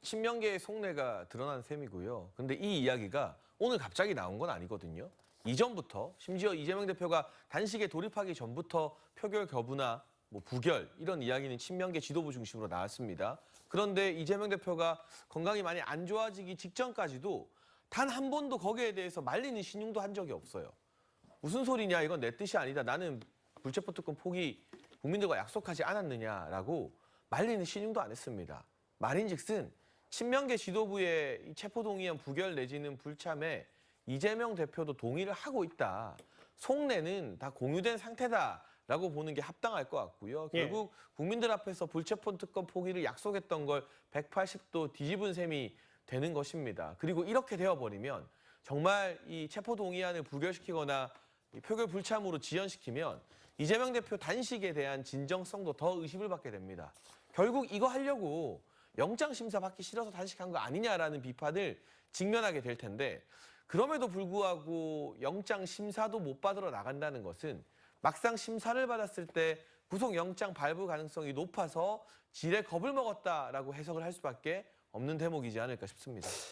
신명계의 속내가 드러난 셈이고요. 근데 이 이야기가 오늘 갑자기 나온 건 아니거든요. 이전부터 심지어 이재명 대표가 단식에 돌입하기 전부터 표결 거부나 뭐 부결 이런 이야기는 친명계 지도부 중심으로 나왔습니다. 그런데 이재명 대표가 건강이 많이 안 좋아지기 직전까지도 단 한 번도 거기에 대해서 말리는 신용도 한 적이 없어요. 무슨 소리냐 이건 내 뜻이 아니다. 나는 불체포 특권 포기 국민들과 약속하지 않았느냐라고 말리는 신용도 안 했습니다. 말인즉슨 친명계 지도부의 이 체포동의안 부결 내지는 불참에 이재명 대표도 동의를 하고 있다. 속내는 다 공유된 상태다라고 보는 게 합당할 것 같고요. 예. 결국 국민들 앞에서 불체포 특권 포기를 약속했던 걸 180도 뒤집은 셈이 되는 것입니다. 그리고 이렇게 되어버리면 정말 이 체포동의안을 부결시키거나 이 표결 불참으로 지연시키면 이재명 대표 단식에 대한 진정성도 더 의심을 받게 됩니다. 결국 이거 하려고 영장 심사 받기 싫어서 단식한 거 아니냐라는 비판을 직면하게 될 텐데 그럼에도 불구하고 영장 심사도 못 받으러 나간다는 것은 막상 심사를 받았을 때 구속 영장 발부 가능성이 높아서 지레 겁을 먹었다라고 해석을 할 수밖에 없는 대목이지 않을까 싶습니다.